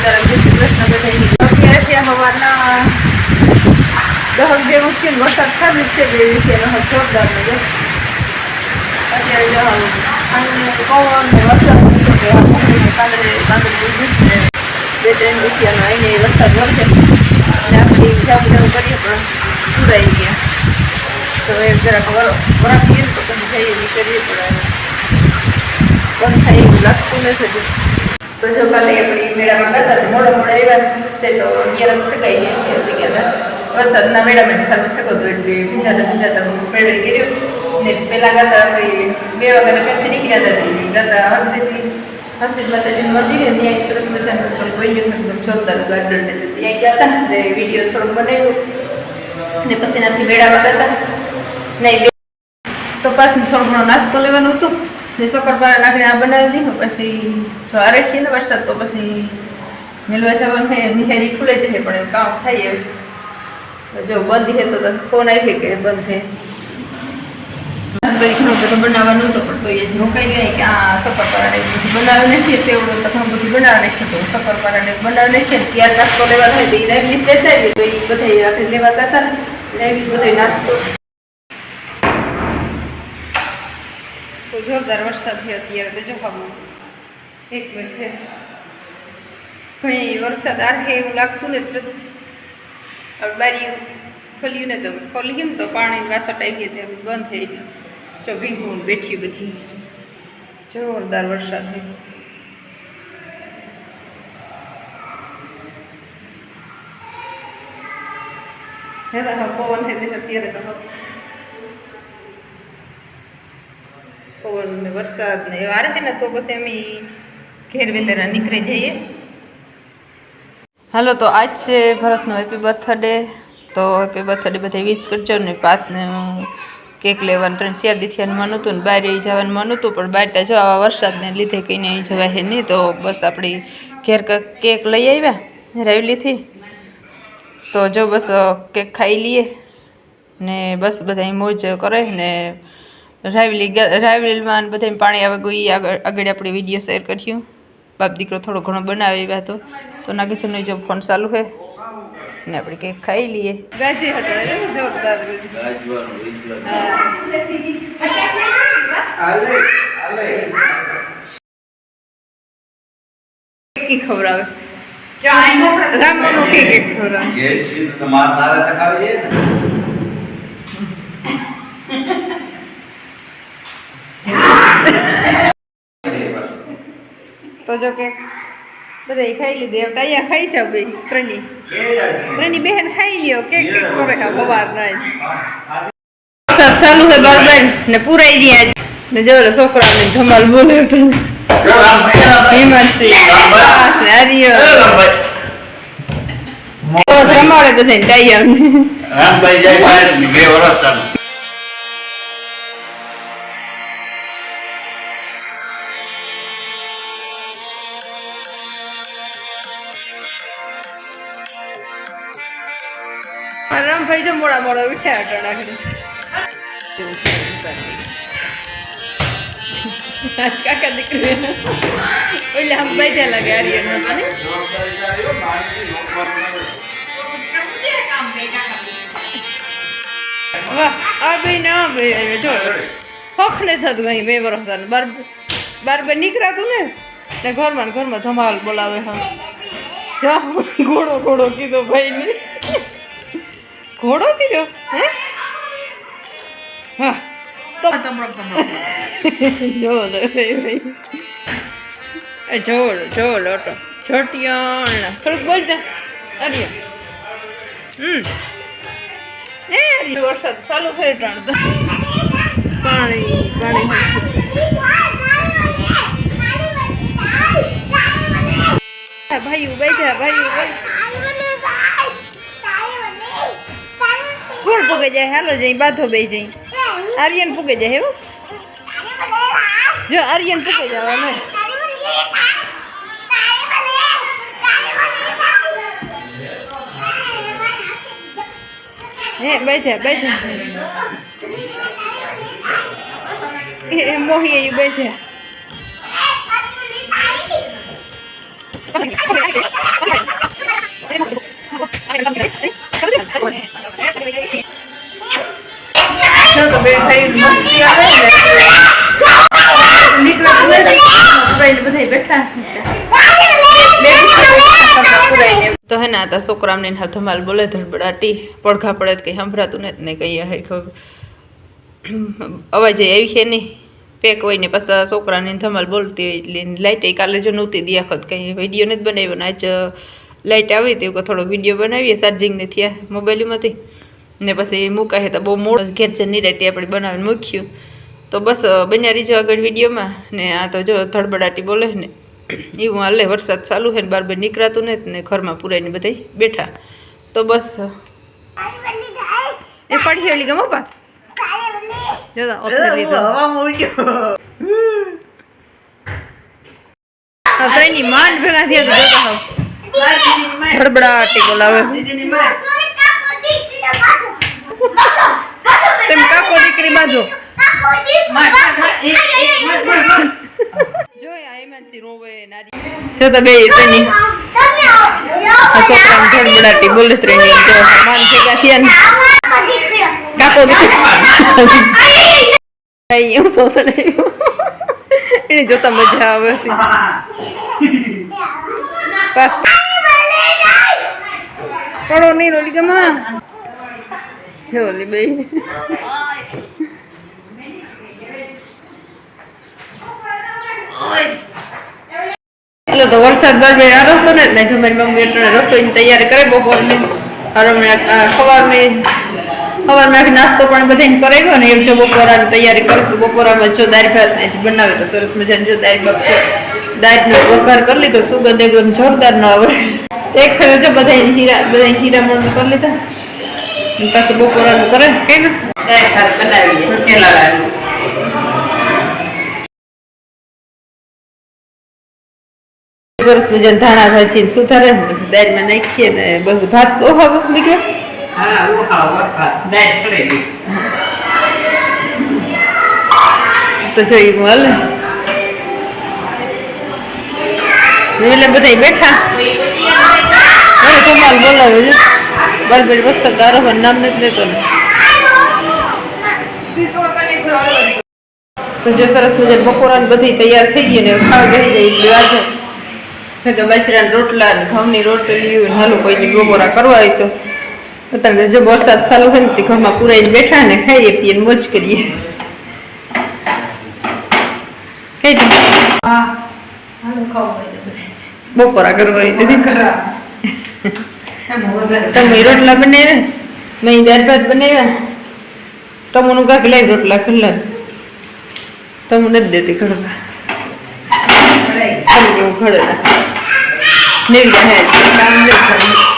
સીતારામ જય શ્રી કૃષ્ણ અત્યારે ત્યાં હવાના દહક જેવું છે વરસાદ ખાલી છે બે દિવસે એનો જોરદાર અત્યારે પવન ને વરસાદ થતો કે છે. બે ત્રણ દિવસનો આવીને વરસાદ વરસે અને આપણે જાવું જાવું કરીએ પણ સુરાઈ ગયા તો એ જરાક વર વરાપીએ ને તો પછી જઈએ નીકળીએ પણ બંધ થાય એવું લાગતું નથી. તો જો કાલે આપણે મેળામાં ગયા હતા મોડા મોડા આવ્યા છે તો અગિયાર થકાઈ ગયા ગયા હતા. વરસાદના મેળામાં સારું થતો હતો એટલે ભીંજાતા ભીંજાતા મેળો કર્યો. ને પહેલાં ગાતા આપણે બે વાગ્યાના ઘરથી નીકળ્યા હતા તે ગાતા હર્ષિદથી હર્ષિદ માતાજીનું મંદિર ત્યાં સરસ મજાનું એકદમ બન્યું એકદમ જોરદાર ગાર્ડન ને ત્યાં ગયા હતા. ને વીડિયો થોડોક બનાવ્યો. ને પછી એનાથી મેળામાં ગયા હતા નહીં તો પાછું થોડો ઘણો નાસ્તો લેવાનો હતો. ને શક્કરપારા આ બનાવી દીધું, પછી જો આ રાખીએ ને વરસાદ, તો પછી મેળવા જવાનું નિહારી ખુલે જશે પણ કામ થાય એવું જો બંધ છે તો ફોન આવી કે બંધ છે. હતો, પણ તો એ રોકાઈ ગયા કે આ શક્કરપારા બધું બનાવી નાખીએ સેવડો તો ઘણું બધું બનાવી નાખ્યું તો શક્કરપારા ને બનાવી ત્યાર નાસ્તો લેવા થાય, તો એ રાઈવી લેતા આવીએ તો એ બધા આપણે લેવા હતા ને રાઈવી બધો નાસ્તો. જોરદાર વરસાદ થયો અત્યારે તો જો હમણાં એક મિનિટ છે ભાઈ વરસાદ આવે એવું લાગતું ને તો હવે બારી ખોલ્યું ને તો ખોલ્યું ને તો પાણી વાસટ આવી ગયા ત્યાં બંધ થઈ ગયું જો ભીંગું બેઠી બધી જોરદાર વરસાદ થયો હે તો હા પવન છે તે અત્યારે તો હા પવન ને વરસાદ ને એવા આવે ને, તો પછી અમે ઘેર વેલેરા નીકળી જઈએ. હાલો, તો આજ છે ભરતનો હેપી બર્થડે તો હેપી બર્થડે બધા વિશ કરજો ને પાથને કેક લેવાનું, ત્રણ ચાર દીથિયાનું મન હતું ને, બહાર જવાનું મન હતું, પણ બહાર જો આવા વરસાદને લીધે કંઈ નહીં જવાય છે નહીં, તો બસ આપણી ઘેર કેક લઈ આવ્યા રાવલીથી તો જો બસ કેક ખાઈ લઈએ ને, બસ બધા મોજ કરે ને રાવલી રાવલીમાં બધા પાણી આવે ગયું એ આગળ આગળ આપણે વીડિયો શેર કર્યું બાપ દીકરો થોડો ઘણો બનાવે એવા તો. તો નાગેશ્વરનો જો ફોન ચાલુ છે ને આપણે કંઈક ખાઈ લઈએ. ગાજી હટોડે જોરદાર કેક ખવડાવે રામનો કેક ખવડાવે તો જો કે બધા ખાઈ લીધી. હવે ટાયા ખાઈ છે બે ત્રણની ત્રણની બહેન ખાઈ લ્યો. કેક કેક કરે હા સવાર ના વરસાદ ચાલુ છે બાર ને પૂરાઈ ગયા ને જો ઓલો છોકરા ને ધમાલ બોલે હિમાંશી. આર્ય રમાડે બધા ટાયા રામભાઈ. જાય બે વર્ષ ચાલુ રામભાઈ જો મોડા મોડા ઉઠ્યા અટાણા આજ કાકા દીકરી ઓલે આમ બેઠા લાગે આર્યન હતા ને. વાહ, આ બે ને બે જો. હક ને થતું કઈ બે વર્ષ થાય બાર બાર બે નીકળાતું ને. ને ઘરમાં ઘરમાં ધમાલ બોલાવે હા. જા ઘોડો ઘોડો કીધો ભાઈ ને ઘોડો કીધો હે? હા. તો જો લે ભાઈ. જોડ જોડ ઓટો છોટિયા થોડુંક બોલજો અરે. હમ. એ વરસાદ ચાલુ થઈ ત્રણ તો પાણી પાણી ભાઈ ઊભા ભાઈ બેઠા ફૂગે જાય હાલો જઈ બાધો બે જઈ આર્યન ફૂગે જાય એવું જો આર્યન ફૂગે જવાનું હે બેઠે બેઠે એ મોહી એ બેઠે Thank you. બે ભાઈ મસ્તી તો હે ના આ તા છોકરામને હાથ ધમાલ બોલે ધડબડાટી, પડઘા પડે કઈ સંભળાતું નથી ને કંઈ ખબર. અવાજ આવી છે નહીં પેક હોય ને પાછા છોકરાને ધમાલ બોલતી હોય એટલે લાઇટ કાલે જો નહોતી દી આખત કંઈ. વીડિયો નથી બનાવ્યો ને આજ લાઇટ આવી હતી થોડોક થોડો વીડિયો બનાવીએ ચાર્જિંગ ને થયા મોબાઈલમાંથી. ને પછી મૂકાય તો બહુ મોડો ઘેર જ નહીં રહેતી આપણે બનાવીને મૂક્યું. તો બસ બન્યા રીજો આગળ વિડીયોમાં. ને આ તો જો ધડબડાટી બોલે ને એવું હાલે વરસાદ ચાલુ છે ને બાર બાર નીકળાતું નથી ને ઘરમાં પુરાઈને બધા બેઠા. તો બસ એ પડી ઓલી ગમો પાત માંડ ભેગા થયા ધડબડાટી બોલાવે. તેમ કાકો દીકરી બાજુ જો તો બે તેની છોકરાને ધડબડાટી બોલે ત્રણેય જો માન ભેગા થયા ને. કાકો દીકરી. કઈ એવું સોસડાયું એને જોતા મજા આવે પડો નહીં રોલી ગમા જો ઓલી બે એટલે તો વરસાદ બાદ આવ્યો હતો ને એટલે જો મારી મમ્મી એટલે રસોઈની તૈયારી કરે બપોરની સવારની સવારમાં નાસ્તો પણ બધાને કરાવ્યો ને એમ જો બપોરાની તૈયારી કરું તો બપોરામાં જો દાળ ભાત ને બનાવે તો સરસ મજાની જો દાળ ભાત દાળનો વઘાર કરી લીધો સુગંધ એકદમ જોરદાર ન આવે એક ફેર જો બધા હીરા બધા હીરા મણ કરી લીધા પાછું બપોરાનું કરે? કે ને સરસ મજાના ધાણા ભાજી ને સુધારે ને દાળમાં નાખીએ ને બસ ભાત ઓહા નીકળે? તો જોઈ મળ એટલે બધા બેઠા મને ધમાલ બોલાવે છે. નામ નથી લેતો ને. તો જો સરસ મજાની બપોરાની બધી તૈયાર થઈ ગઈ ને ખાવા બેસી જાય એટલે આજે. કે બાજરાના રોટલા ને ઘઉંની રોટલી હાલો કોઈની બપોરા કરવા હોય તો. અત્યારે જો વરસાદ ચાલુ હોય ને તે ઘરમાં પુરાઈને બેઠા ને ખાઈએ પીએ ને મોજ કરીએ. કઈ બપોરા કરવા હોય તો. નહીં કરવા તમે રોટલા બનાવ્યા. મેં દાળ ભાત બનાવ્યા. તમોનું કાંક લઈ રોટલા ખલ્લા તમે નથી દેતી ખડવા ટમુ કેવું ખડે નહીં કામ નહીં